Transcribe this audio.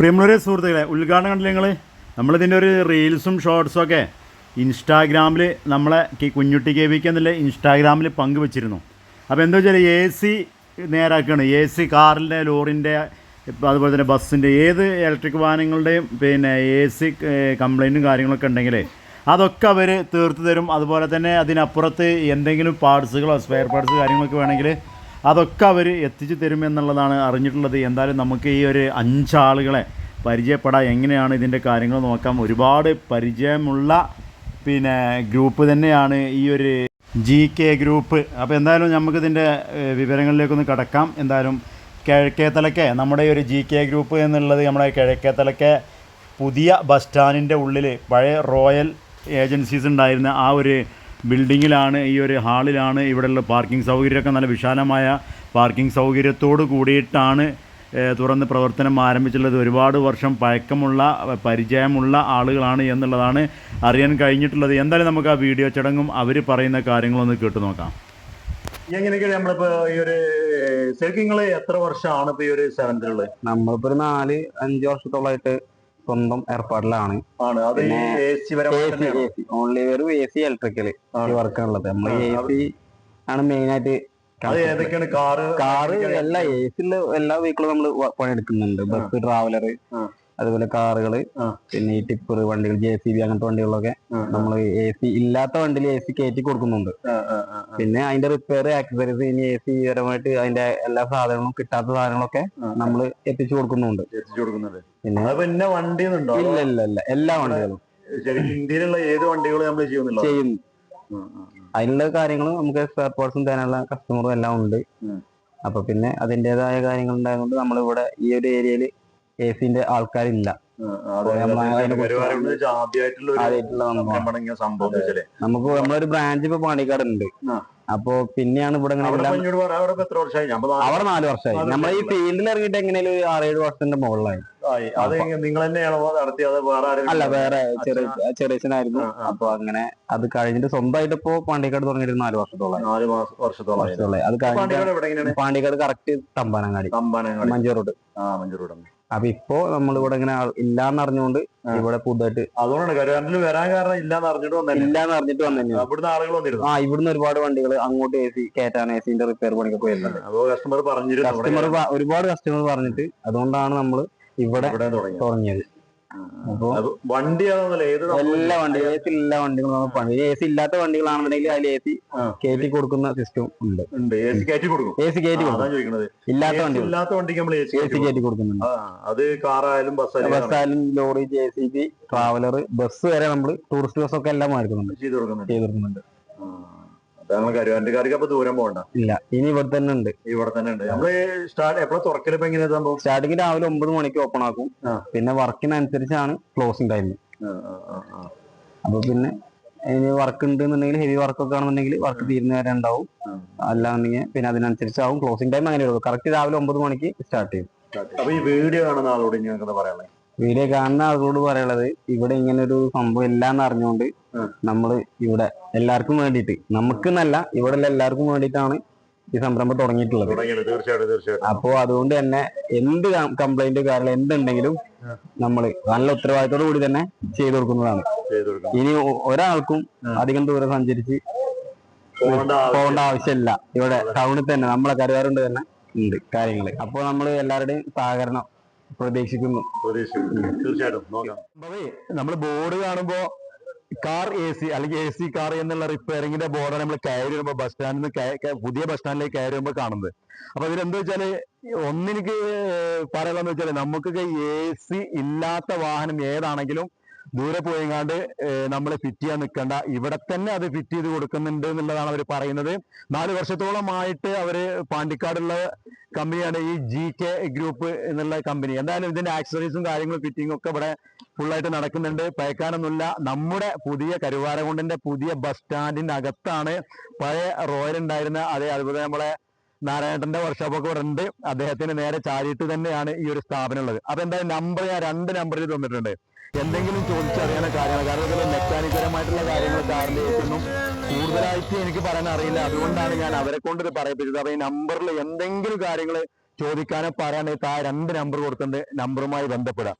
പ്രിയമുള്ളവരെ സുഹൃത്തുക്കളെ ഉദ്ഘാടനം കണ്ടില്ലേ നിങ്ങൾ നമ്മളിതിന്റെ ഒരു റീൽസും ഷോർട്സും ഒക്കെ ഇൻസ്റ്റാഗ്രാമിൽ നമ്മളെ കുഞ്ഞുട്ടി കെ വിക്ക് എന്നുള്ള ഇൻസ്റ്റാഗ്രാമിൽ പങ്കുവച്ചിരുന്നു. അപ്പോൾ എന്താ വെച്ചാൽ എ സി നേരാക്കുകയാണ് എ സി കാറിന്റെ ലോറിന്റെ അതുപോലെ തന്നെ ബസ്സിന്റെ ഏത് ഇലക്ട്രിക് വാഹനങ്ങളുടെയും പിന്നെ എ സി കംപ്ലൈന്റും കാര്യങ്ങളൊക്കെ ഉണ്ടെങ്കിൽ അതൊക്കെ അവർ തീർത്ത് തരും. അതുപോലെ തന്നെ അതിനപ്പുറത്ത് എന്തെങ്കിലും പാർട്സുകളോ സ്പെയർ പാർട്സ് കാര്യങ്ങളൊക്കെ വേണമെങ്കിൽ അതൊക്കെ അവർ എത്തിച്ചു തരുമെന്നുള്ളതാണ് അറിഞ്ഞിട്ടുള്ളത്. എന്തായാലും നമുക്ക് ഈ ഒരു അഞ്ചാളുകളെ പരിചയപ്പെടാം. എങ്ങനെയാണ് ഇതിന്റെ കാര്യങ്ങൾ നോക്കാം. ഒരുപാട് പരിചയമുള്ള പിന്നെ ഗ്രൂപ്പ് തന്നെയാണ് ഈ ഒരു ജി കെ ഗ്രൂപ്പ് അപ്പോൾ എന്തായാലും നമുക്കിതിന്റെ വിവരങ്ങളിലേക്കൊന്ന് കടക്കാം. എന്തായാലും കിഴക്കേത്തലക്കെ നമ്മുടെ ഈ ഒരു ജി കെ ഗ്രൂപ്പ് എന്നുള്ളത് നമ്മുടെ കിഴക്കേത്തലക്കെ പുതിയ ബസ് സ്റ്റാൻഡിന്റെ ഉള്ളിൽ പഴയ റോയൽ ഏജൻസീസ് ഉണ്ടായിരുന്ന ആ ഒരു ബിൽഡിങ്ങിലാണ് ഈ ഒരു ഹാളിലാണ് ഇവിടെയുള്ള പാർക്കിംഗ് സൗകര്യമൊക്കെ നല്ല വിശാലമായ പാർക്കിംഗ് സൗകര്യത്തോട് കൂടിയിട്ടാണ് തുറന്ന് പ്രവർത്തനം ആരംഭിച്ചിട്ടുള്ളത്. ഒരുപാട് വർഷം പഴക്കമുള്ള പരിചയമുള്ള ആളുകളാണ് എന്നുള്ളതാണ് അറിയാൻ കഴിഞ്ഞിട്ടുള്ളത്. എന്തായാലും നമുക്ക് ആ വീഡിയോ ചടങ്ങും അവർ പറയുന്ന കാര്യങ്ങളൊന്ന് കേട്ടു നോക്കാം. എങ്ങനെയൊക്കെയാണ് നമ്മളിപ്പോ ഈ ഒരു ശരിക്കും നിങ്ങൾ എത്ര വർഷമാണ് ഇപ്പൊ ഈ ഒരു സെവൻത്തിലുള്ളത് നമ്മളിപ്പോ ഒരു നാല് അഞ്ച് വർഷത്തോളായിട്ട് സ്വന്തം ഏർപ്പാടിലാണ്. ഓൺലി വെറും എ സി ഇലക്ട്രിക്കൽ. വർക്കാണുള്ളത് നമ്മൾ എ സി ആണ്. മെയിൻ ആയിട്ട് കാറ് കാറ് എല്ലാ എ സിയിൽ എല്ലാ വെഹിക്കിളും നമ്മൾ പണിയെടുക്കുന്നുണ്ട്. Bus traveller. അതുപോലെ കാറുകൾ പിന്നെ ഈ ടിപ്പർ വണ്ടികൾ ജെ സി ബി അങ്ങനത്തെ വണ്ടികളൊക്കെ നമ്മൾ എ സി ഇല്ലാത്ത വണ്ടിയിൽ എ സി കയറ്റി കൊടുക്കുന്നുണ്ട്. പിന്നെ അതിന്റെ റിപ്പയർ ആക്സസറീസ് ഇനി എ സി പരമായിട്ട് അതിന്റെ എല്ലാ സാധനങ്ങളും കിട്ടാത്ത സാധനങ്ങളൊക്കെ നമ്മൾ എത്തിച്ചു കൊടുക്കുന്നുണ്ട്. പിന്നെ പിന്നെ വണ്ടി ഇല്ല ഇല്ല ഇല്ല എല്ലാ വണ്ടികളും. ഇന്ത്യയിലുള്ള ഏത് വണ്ടികളും നമ്മൾ ചെയ്യുന്നില്ല ചെയ്യുന്നു. അതിനുള്ള കാര്യങ്ങൾ നമുക്ക് സ്പെയർ പാർട്സും തരാനുള്ള കസ്റ്റമറും എല്ലാം ഉണ്ട്. അപ്പൊ പിന്നെ അതിന്റെതായ കാര്യങ്ങൾ ഉണ്ടായതുകൊണ്ട് നമ്മളിവിടെ ഈ ഒരു ഏരിയയിൽ എ സിന്റെ ആൾക്കാരില്ല. നമുക്ക് നമ്മളൊരു ബ്രാഞ്ച് ഇപ്പൊ പാണ്ടിക്കാട് ഉണ്ട്. അപ്പൊ പിന്നെയാണ് ഇവിടെ അവിടെ നാല് വർഷമായി. നമ്മൾ ഈ ഫീൽഡിൽ ഇറങ്ങിയിട്ട് എങ്ങനെയാലും ഒരു ആറേഴ് വർഷത്തിന്റെ മുകളിലായി. അല്ല വേറെ? ചെറിയ ചെറിയച്ഛനായിരുന്നു. അപ്പൊ അങ്ങനെ അത് കഴിഞ്ഞിട്ട് സ്വന്തമായിട്ട് ഇപ്പോ പാണ്ടിക്കാട് തുടങ്ങിയിട്ട് നാല് വർഷത്തോളം അത് കഴിഞ്ഞിട്ട് പാണ്ടിക്കാട് കറക്റ്റ് തമ്പാനങ്ങാടി. മഞ്ചൂർ റോഡ്. അപ്പൊ ഇപ്പോ നമ്മളിവിടെ ഇങ്ങനെ ഇല്ലാന്ന് അറിഞ്ഞുകൊണ്ട് ഇവിടെ പുതുതായിട്ട് അതുകൊണ്ടാണ് കരുവാനിൽ വരാൻ കാരണം ഇല്ലാന്ന് അറിഞ്ഞിട്ട് വന്നല്ലേ ഇല്ലാന്ന് അറിഞ്ഞിട്ട് വന്നു അവിടുന്ന് ആളുകൾ വന്നിരുന്നു. ആ ഇവിടുന്ന് ഒരുപാട് വണ്ടികൾ അങ്ങോട്ട് എ സി കയറ്റാൻ എ സിന്റെ റിപ്പയർ പണിക്കൊക്കെ വരുന്നുണ്ട് അപ്പൊ കസ്റ്റമർ പറഞ്ഞിരുന്നു. കസ്റ്റമർ ഒരുപാട് കസ്റ്റമർ പറഞ്ഞിട്ട് അതുകൊണ്ടാണ് നമ്മൾ ഇവിടെ ഇവിടെ തുടങ്ങി തുടങ്ങിയത്. വണ്ടി എല്ലാ വണ്ടി എ സി എല്ലാ വണ്ടികളും പണി. എ സി ഇല്ലാത്ത വണ്ടികളാണെന്നുണ്ടെങ്കിൽ അതിൽ എ സി കയറ്റി കൊടുക്കുന്ന സിസ്റ്റം ഉണ്ട്. എ സി കയറ്റി കൊടുക്കും. എ സി കയറ്റി കൊടുക്കും. ഇല്ലാത്ത വണ്ടി ഇല്ലാത്ത വണ്ടിക്ക് നമ്മൾ എ സി കയറ്റി കൊടുക്കുന്നുണ്ട്. അത് കാറായാലും ബസ്സായാലും ബസ്സായാലും lorry J C B traveller bus വരെ നമ്മൾ ടൂറിസ്റ്റ് ബസ് ഒക്കെ എല്ലാം മാറ്റുന്നുണ്ട് ചെയ്തു കൊടുക്കുന്നുണ്ട്. കൊടുക്കുന്നുണ്ട് ആ. അപ്പൊ ദൂരം പോകണ്ട ഇല്ല ഇനി ഇവിടെ തന്നെ ഉണ്ട്. ഇവിടെ തന്നെ ഉണ്ട്. നമ്മൾ സ്റ്റാർട്ട് എപ്പോഴും തുറക്കൽ? ഇപ്പൊ എങ്ങനെയാ സംഭവം? സ്റ്റാർട്ടിങ് രാവിലെ ഒമ്പത് മണിക്ക് ഓപ്പൺ ആക്കും. പിന്നെ വർക്കിനനുസരിച്ചാണ് ക്ലോസിംഗ് ടൈം. അപ്പൊ പിന്നെ ഇനി വർക്ക് ഉണ്ട് എന്നുണ്ടെങ്കിൽ ഹെവി വർക്ക് ഒക്കെ ആണെന്നുണ്ടെങ്കിൽ വർക്ക് തീരുന്ന വരെ ഉണ്ടാവും. അല്ലാന്നുണ്ടെങ്കിൽ പിന്നെ അതിനനുസരിച്ചാവും. ക്ലോസിംഗ് ടൈം അങ്ങനെ ഉള്ളൂ. കറക്റ്റ് രാവിലെ ഒമ്പത് മണിക്ക് സ്റ്റാർട്ട് ചെയ്യും. അപ്പൊ ഈ വീഡിയോ കാണുന്ന ആളോട് ഇനി എന്താ പറയാനുള്ളത്? വീഡിയോ കാണുന്ന ആളുകളോട് പറയാനുള്ളത് ഇവിടെ ഇങ്ങനെ ഒരു സംഭവം ഇല്ലാന്ന് അറിഞ്ഞുകൊണ്ട് നമ്മൾ നമ്മൾ ഇവിടെ എല്ലാവർക്കും വേണ്ടിയിട്ട് നമുക്കെന്നല്ല ഇവിടെ ഉള്ള എല്ലാവർക്കും വേണ്ടിയിട്ടാണ് ഈ സംരംഭം തുടങ്ങിയിട്ടുള്ളത്. തുടങ്ങിയത്. തീർച്ചയായിട്ടും തീർച്ചയായിട്ടും. അപ്പോ അതുകൊണ്ട് തന്നെ എന്ത് കംപ്ലൈന്റ് കാര്യങ്ങൾ എന്തുണ്ടെങ്കിലും നമ്മൾ നമ്മൾ നല്ല ഉത്തരവാദിത്തോടു കൂടി തന്നെ ചെയ്തു കൊടുക്കുന്നതാണ്. ഇനി ഒരാൾക്കും. അധികം ദൂരം സഞ്ചരിച്ച് പോകേണ്ട ആവശ്യം പോകേണ്ട ആവശ്യമില്ല. ഇവിടെ ടൗണിൽ തന്നെ നമ്മളെ കരുവാറുണ്ട് തന്നെ ഉണ്ട് കാര്യങ്ങൾ അപ്പോൾ നമ്മൾ എല്ലാവരുടെയും സഹകരണം പ്രതീക്ഷിക്കുന്നു. പ്രതീക്ഷിക്കുന്നു. തീർച്ചയായിട്ടും. നോക്കാം. നമ്മൾ ബോർഡ് കാണുമ്പോ കാർ എ സി അല്ലെങ്കിൽ എ സി കാർ എന്നുള്ള റിപ്പയറിംഗിന്റെ ബോർഡാണ് നമ്മൾ കയറി വരുമ്പോൾ ബസ് സ്റ്റാൻഡിൽ നിന്ന് പുതിയ ബസ് സ്റ്റാൻഡിലേക്ക് കയറി വരുമ്പോൾ കാണുന്നത്. അപ്പൊ ഇതിലെന്താ വെച്ചാൽ ഒന്നെനിക്ക് പറയാനുള്ളതെന്ന് വെച്ചാൽ നമുക്കൊക്കെ എ സി ഇല്ലാത്ത വാഹനം ഏതാണെങ്കിലും ദൂരെ പോയിങ്ങാണ്ട് നമ്മളെ ഫിറ്റ് ചെയ്യാൻ നിൽക്കേണ്ട ഇവിടെ തന്നെ അത് ഫിറ്റ് ചെയ്ത് കൊടുക്കുന്നുണ്ട് എന്നുള്ളതാണ് അവർ പറയുന്നത്. നാല് വർഷത്തോളമായിട്ട് അവർ പാണ്ടിക്കാടുള്ള കമ്പനിയാണ് ഈ ജി കെ ഗ്രൂപ്പ് എന്നുള്ള കമ്പനി എന്തായാലും ഇതിന്റെ ആക്സസറീസും കാര്യങ്ങളും ഫിറ്റിംഗും ഒക്കെ ഇവിടെ ഫുള്ളായിട്ട് നടക്കുന്നുണ്ട്. പയക്കാനൊന്നുമില്ല. നമ്മുടെ പുതിയ കരുവാരകുണ്ടിന്റെ പുതിയ ബസ് സ്റ്റാൻഡിന്റെ അകത്താണ് പഴയ റോയൽ ഉണ്ടായിരുന്ന അതേ അതുപോലെ നമ്മളെ നാരായണന്റെ വർക്ക്ഷോപ്പ് ഒക്കെ ഇവിടെ ഉണ്ട്. അദ്ദേഹത്തിന് നേരെ ചാരിയിട്ട് തന്നെയാണ് ഈ ഒരു സ്ഥാപനം ഉള്ളത്. അപ്പൊ എന്തായാലും നമ്പർ ഞാൻ രണ്ട് നമ്പറിൽ തന്നിട്ടുണ്ട്. എന്തെങ്കിലും ചോദിച്ചറിയാനുള്ള കാര്യങ്ങൾ കാരണം ഇതിൽ മെക്കാനിക്കരമായിട്ടുള്ള കാര്യങ്ങൾ കാറിന്റെ ഒന്നും കൂടുതലായിട്ട് എനിക്ക് പറയാൻ അറിയില്ല. അതുകൊണ്ടാണ് ഞാൻ അവരെ കൊണ്ട് ഇത് പറയിപ്പിച്ചത്. അപ്പൊ ഈ നമ്പറിൽ എന്തെങ്കിലും കാര്യങ്ങൾ ചോദിക്കാനോ പറയാനോ ആ രണ്ട് നമ്പർ കൊടുത്തിട്ടുണ്ട്. നമ്പറുമായി ബന്ധപ്പെടാം